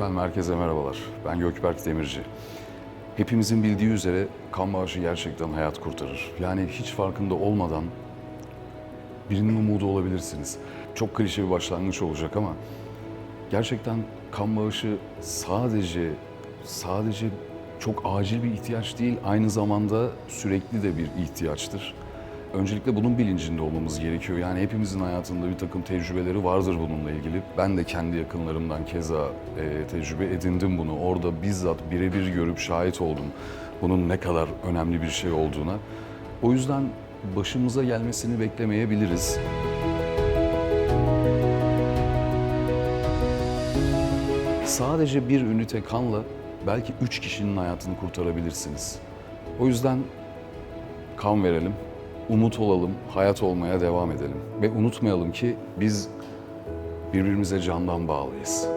Herkese merhabalar. Ben Gökberk Demirci. Hepimizin bildiği üzere kan bağışı gerçekten hayat kurtarır. Yani hiç farkında olmadan birinin umudu olabilirsiniz. Çok klişe bir başlangıç olacak ama gerçekten kan bağışı sadece sadece çok acil bir ihtiyaç değil, aynı zamanda sürekli de bir ihtiyaçtır. Öncelikle bunun bilincinde olmamız gerekiyor. Yani hepimizin hayatında bir takım tecrübeleri vardır bununla ilgili. Ben de kendi yakınlarımdan keza e, tecrübe edindim bunu. Orada bizzat birebir görüp şahit oldum bunun ne kadar önemli bir şey olduğuna. O yüzden başımıza gelmesini beklemeyebiliriz. Sadece bir ünite kanla belki üç kişinin hayatını kurtarabilirsiniz. O yüzden kan verelim, umut olalım, hayat olmaya devam edelim. Ve unutmayalım ki biz birbirimize candan bağlıyız.